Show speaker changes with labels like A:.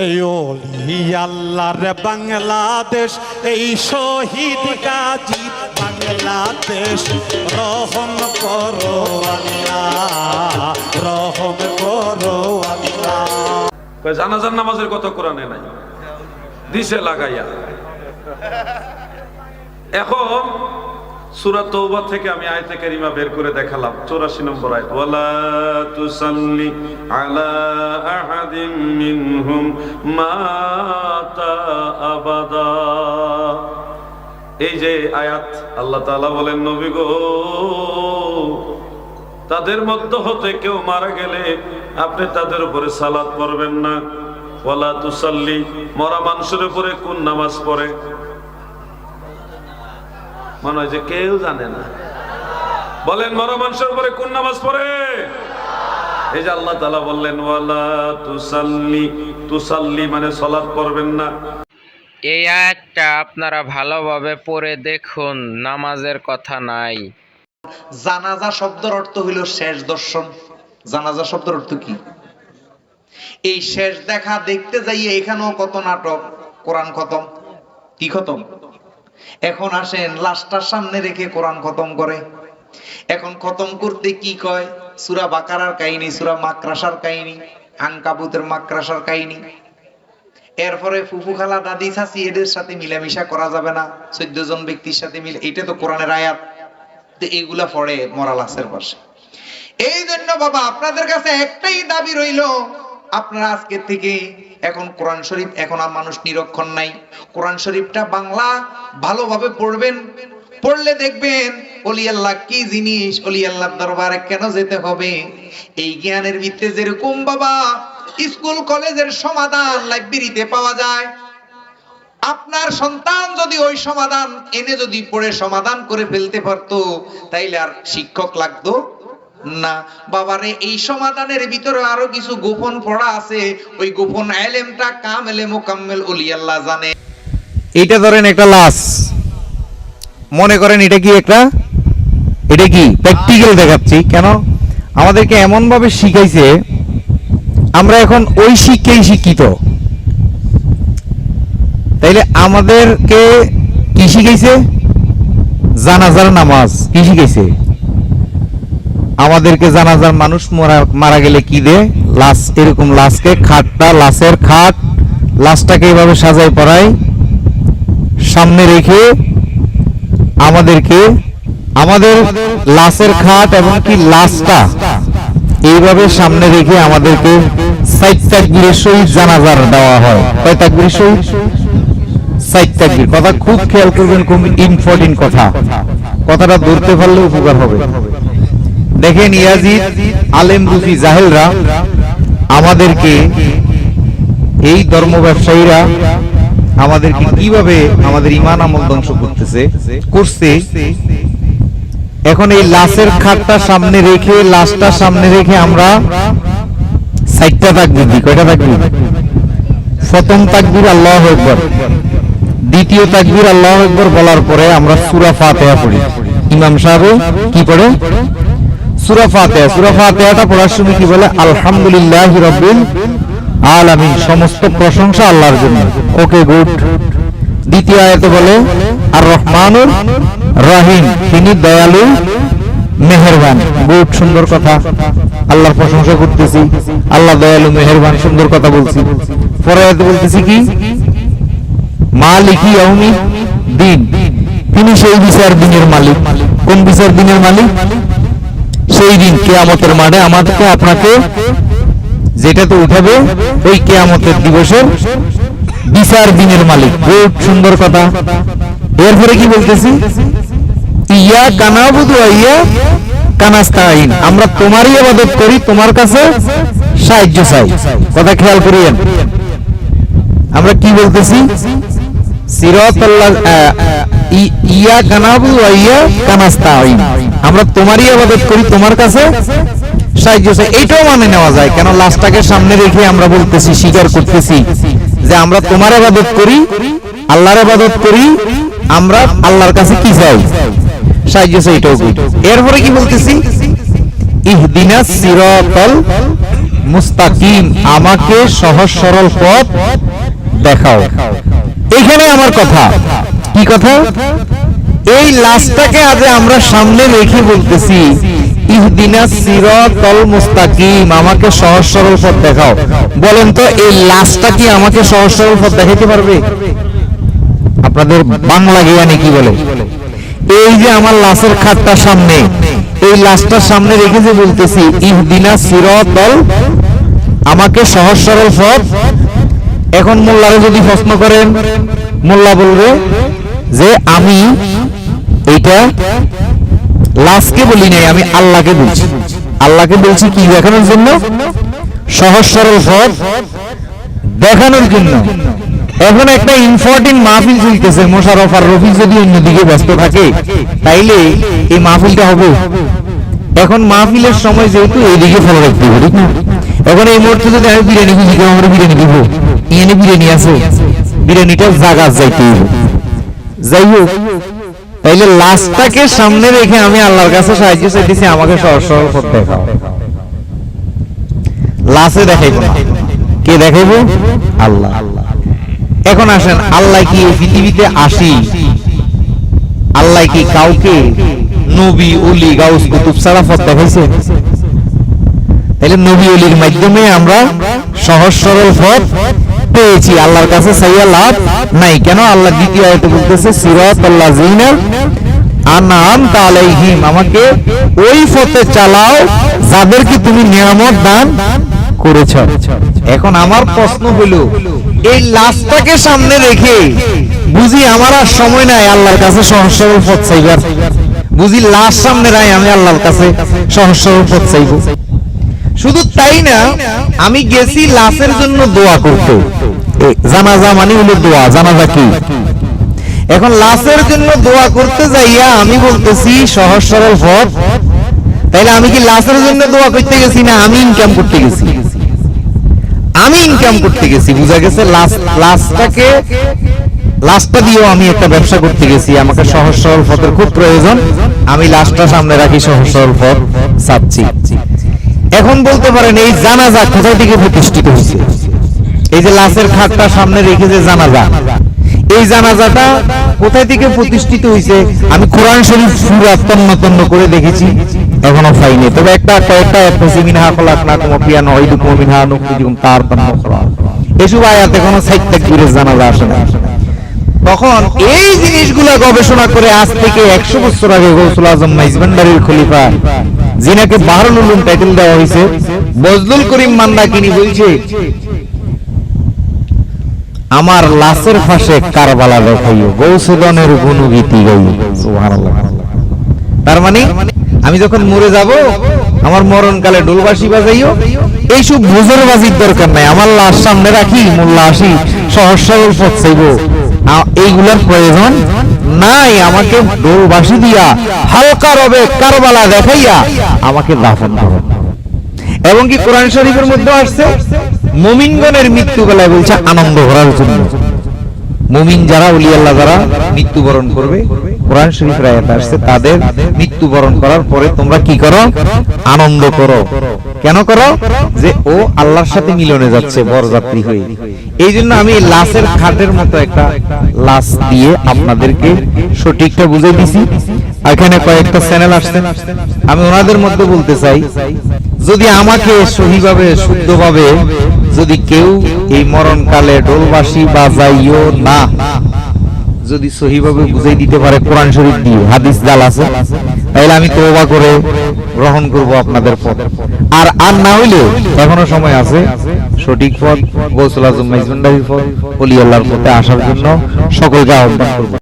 A: এই ওলি আল্লাহর বাংলাদেশ, এই শহীদ গাজী বাংলাদেশ, রহম করো আল্লাহ, রহম করো আল্লাহ।
B: জানাজার নামাজের কত কোরআনে নাই। দিছে লাগাইয়া। এখন সূরা তওবা থেকে আমি আয়াতে কারিমা বের করে দেখালাম। 84 নম্বর আয়াত, ওয়ালা তুসাল্লি আলা আহাদিম মিনহুম মাতা আবাদা। এই যে আয়াত, আল্লাহ তাআলা বলেন, নবী গো, তাদের মধ্য হতে কেউ মারা গেলে আপনি তাদের উপরে সালাত পড়বেন না। ওয়ালা তুসাল্লি, মরা মানুষের উপরে কোন নামাজ পড়ে? মনে হয় যে কেউ জানে না। বলেন মরা মানুষের উপরে কোন নামাজ পড়ে? এই যে আল্লাহ তাআলা বললেন ওয়ালা তুসাল্লি তুসাল্লি মানে সালাত পড়বেন না।
C: এই আয়াতটা আপনারা ভালোভাবে পড়ে দেখুন নামাজের কথা নাই।
D: জানাজা শব্দের অর্থ হইল শেষ দর্শন। জানাজা শব্দের অর্থ কি? এই শেষ দেখা দেখতে যাইয়ে এখানেও কত নাটক? কোরআন খতম? কি খতম? এখন আসেন, লাশটার সামনে রেখে কোরআন খতম করে। এখন খতম করতে কি কয়? সুরা বাকারার কাহিনী, সুরা মাকড়াসার কাহিনী আঙ্কাবুতের মাকড়াসার কাহিনী। এরপরে ফুফু খালা, দাদি, চাচি, এদের সাথে মিলামিশা করা যাবে না। চোদ্দ জন ব্যক্তির সাথে মিলে এটা তো কোরআনের আয়াত। এগুলা পড়ে মরা লাশের পাশে। এই জন্য বাবা, আপনাদের কাছে একটাই দাবি রইল আপনারা আজকে থেকে এখন কোরআন শরীফ, এখন আর মানুষ নিরক্ষণ নাই। কোরআন শরীফটা বাংলা ভালোভাবে পড়বেন, পড়লে দেখবেন, অলি আল্লাহ কি জিনিস, অলি আল্লাহর দরবারে কেন যেতে হবে? এই জ্ঞানের ভিত্তিতে যেরকম বাবা, স্কুল, কলেজের সমাধান লাইব্রেরিতে পাওয়া যায়। আপনার সন্তান যদি ওই সমাধান এনে যদি পড়ে সমাধান করে ফেলতে পারতো, তাইলে আর শিক্ষক লাগতো? না। বাবারে, এই সমাধানের ভিতরে আরও কিছু গোপন পড়া আছে। ওই গোপন এলেমটা কামেলে মোকাম্মেল ওলি আল্লাহ জানে।
E: এইটা ধরেন একটা লাশ। মনে করেন এটা কি একটা? এটা কি? প্র্যাকটিক্যাল দেখাচ্ছি। কেন? আমাদেরকে এমন ভাবে শিখাইছে, আমরা এখন ওই শিক্ষাই শিক্ষিত। তাইলে আমাদেরকে কি শিখাইছে? জানাজার নামাজ। কি শিখাইছে? আমাদেরকে জানাজার মানুষ মরা গেলে কি দে? লাশ, এরকম লাশকে খাটটা, লাশের খাট, লাশটাকে এইভাবে সাজাই পড়ায় সামনে রেখে আমাদেরকে, আমাদের লাশের খাট এবং কি লাশটা এইভাবে সামনে রেখে আমাদেরকে সাইড জানাজার দেওয়া হয়। কয় তাকবীর কথা খুব খেয়াল করবেন খুব ইম্পর্টেন্ট কথা। কথাটা ধরতে পারলে উপকার হবে। দেখেন ইয়াজিদ, আলেম রুফি জাহেলরা, আমাদেরকে এই ধর্ম ব্যবসায়ীরা আমাদেরকে কীভাবে আমাদের ইমান আমল ধ্বংস করতেছে, করছে? এখন এই লাশের খাটটা সামনে রেখে, লাশটা সামনে রেখে আমরা সাইটটা তাকবির কয়টা তাকবির? প্রথম তাকবির আল্লাহ একবার দ্বিতীয় তাকবির আল্লাহ একবার বলার পরে আমরা সুরা ফাতিহা পড়ি। ইমাম সাহেব কি পড়ে? সূরা ফাতিহা, সূরা ফাতিহাটা পড়ার সময় কি বলে? আলহামদুলিল্লাহি রাব্বিল আলামিন। সমস্ত প্রশংসা আল্লাহর জন্য। Okay, good. দ্বিতীয় আয়াতে বলে আর রহমানুর রহিম। তিনি দয়ালু, মেহেরবান। গুড, সুন্দর কথা। আল্লাহর প্রশংসা করতেছি। আল্লাহ দয়ালু, মেহেরবান, সুন্দর কথা বলছি। পরে আয়াতে বলতেছি কি? মালিকি ইয়াউমি দিন তিনি সেই বিচার দিনের মালিক। কোন বিচার দিনের মালিক? সেই দিন কেয়ামতের মাঠে আমাদেরকে আপনাকে যেটা তো উঠাবে, ওই কেয়ামতের দিবসের বিচার দিনের মালিক। খুব সুন্দর কথা। এরপরে কি বলতেছি? ইয়া কানাবুদু ইয়া কানাস্তাইন আমরা তোমারই ইবাদত করি, তোমার কাছে সাহায্য চাই। কথা খেয়াল করিয়েন। আমরা কি বলতেছি? আমরা তোমারই ইবাদত করি, তোমার কাছে এইটাও মানে নেওয়া যায়, কেন লাশটাকে সামনে রেখে আমরা বলতেছি, স্বীকার করতেছি যে আমরা তোমার আবাদত করি, আল্লাহর আবাদত করি, আমরা আল্লাহর কাছে কি চাই? এরপরে কি বলতেছি? ইহদিনা সিরাতাল মুস্তাকিম, আমাকে সহজ সরল পথ দেখাও। এখানে আমার কথা। কি কথা? এই লাশটাকে আজ আমরা সামনে রেখে বলতেছি ইহদিনা মুস্তাকিম, আমাকে সহজ সরল পথ দেখাও। বলেন তো, এই লাশটা কি আমাকে সহজ সরল পথ পারবে? আপনাদের বাংলা জ্ঞানে কি বলে? এই যে আমার লাশের খাটটা সামনে, এই লাশটার সামনে রেখে যে বলতেছি ইহদিনা সিরাতাল, আমাকে সহজ সরল পথ এখন মোল্লারে যদি প্রশ্ন করেন, মোল্লা বলবে যে, আমি এইটা লাশকে বলি নাই, আমি আল্লাহকে বলছি। আল্লাহকে বলছি কি দেখানোর জন্য? সহজ সরল পথ দেখানোর জন্য। এখন একটা ইম্পর্টেন্ট মাহফিল চলতেছে মোশারফ আর রফি যদি অন্যদিকে ব্যস্ত থাকে, তাইলে এই মাহফিলটা হবে। এখন মাহফিলের সময় যেহেতু এইদিকে ফলো রাখতে না? এখন এই মুহূর্তে যদি আমি বিরিয়ানি খুঁজি আমরা বিরিয়ানি দিব? এনে বিরিয়ানি আছে বিরিয়ানিটা জাগা যাইতে যাই হোক তাইলে লাশটাকে সামনে রেখে আমি আল্লাহর কাছে সাহায্য চাইতেছি, আমাকে সহজ সরল পথ দেখাও লাশে দেখাইবো না। কে দেখাইবো? আল্লাহ। এখন আসেন, আল্লাহ কি এই পৃথিবীতে আসি? আল্লাহ কি কাউকে নবী, অলি, গাউস, কুতুব ছাড়া পথ দেখাইছে? তাহলে নবী, অলির মাধ্যমে আমরা সহজ সরল পথ পেয়েছি। আল্লাহর কাছে সাইয়া লাভ নাই। কেন? আল্লাহ দ্বিতীয় আয়তে বলতেছে, সিরাত আল্লাহ জিনা আনাম তালাইহিম আমাকে ওই পথে চালাও যাদেরকে তুমি নিয়ামত দান করেছ। এখন আমার প্রশ্ন হলো, এই লাশটাকে সামনে রেখে বুঝি আমার আর সময় নাই আল্লাহর কাছে সহজ পথ চাইবার। বুঝি লাশ সামনে রাই আমি আল্লাহর কাছে সহজ পথ চাইব। শুধু তাই না, আমি গেছি লাশের জন্য দোয়া করতে। জানাজা মানে হলো দোয়া, জানাজা কি? এখন লাশের জন্য দোয়া করতে যাইয়া আমি বলতেছি, সহজ সরল পথ। তাইলে আমি কি লাশের জন্য দোয়া করতে গেছি না আমি ইনকাম করতে গেছি? আমি ইনকাম করতে গেছি, বুঝা গেছে লাশ, লাশটাকে, লাশটা দিয়েও আমি একটা ব্যবসা করতে গেছি। আমাকে সহজ সরল পথের খুব প্রয়োজন। আমি লাশটা সামনে রাখি সহজ সরল পথ চাচ্ছি এখন বলতে পারেন এই জানাজা কোথা থেকে প্রতিষ্ঠিত হয়েছে? এই যে লাশের খাটটা সামনে রেখে যে জানাজা, এই জানাজাটা কোথায় থেকে প্রতিষ্ঠিত হয়েছে? আমি কোরআন শরীফ পুরা তন্ন করে দেখেছি, এখনও পাইনি তবে একটা কয়েকটা মিনহা খলাক না কুম পিয়ানো ওইদুকুম মিনহা নুকতিকুম তার তন্ন এসব আয়াতে কোনো সাইড তাকবীরের জানাজা আসে না তখন এই জিনিসগুলা গবেষণা করে আজ থেকে একশো বছর আগে গৌসুল আজম মাইজবান্ডারির খলিফা যিনাকে বাহরুল উলুম টাইটেল দেওয়া হয়েছে। বজলুল করিম মান্না কিনি বলছে, আমার লাশের ফাঁসে কারবালা দেখাইও, গৌসুদনের গুণগীতি গাইও। তার মানে আমি যখন মরে যাব, আমার মরণকালে ডোলবাসি বাজাইও। এইসব বুঝের বাজির দরকার নাই, আমার লাশ সামনে রাখি, মোল্লা আসি, সহজ সরল পথ চাইব। এইগুলার প্রয়োজন নাই, আমাকে ডোলবাসি দিয়া, হালকা রবে কারবালা দেখাইয়া আমাকে দাফন করো। এবং কি কোরআন শরীফের মধ্যে আসছে? মুমিনগণের মৃত্যু বেলায় বলছে, আনন্দ করার জন্য। মুমিন যারা উলি আল্লাহ যারা, মৃত্যুবরণ করবে, কোরআন শরীফের আয়াত আসছে, তাদের মৃত্যুবরণ করার পরে তোমরা কি করো? আনন্দ করো। কেন করো? যে ও আল্লাহর সাথে মিলনে যাচ্ছে, বরযাত্রী হয়ে। এই জন্য আমি লাশের খাটের মতো একটা লাশ দিয়ে আপনাদেরকে সঠিকটা বুঝে দিছি। এখানে কয়েকটা চ্যানেল আমি ওনাদের মধ্যে বলতে চাই, যদি আমাকে সহিভাবে, শুদ্ধভাবে যদি কেউ এই মরণকালে না, যদি সহিভাবে দিতে পারে কোরআন শরীফ দিয়ে, হাদিস জাল আছে, তাহলে আমি তওবা করে গ্রহণ করব আপনাদের পথ। আর আর না হইলে এখনও সময় আছে সঠিক পথ গোসল আজম মাইজবান্ডারির পথ অলি আল্লাহর পথে আসার জন্য সকলকে আহ্বান করব।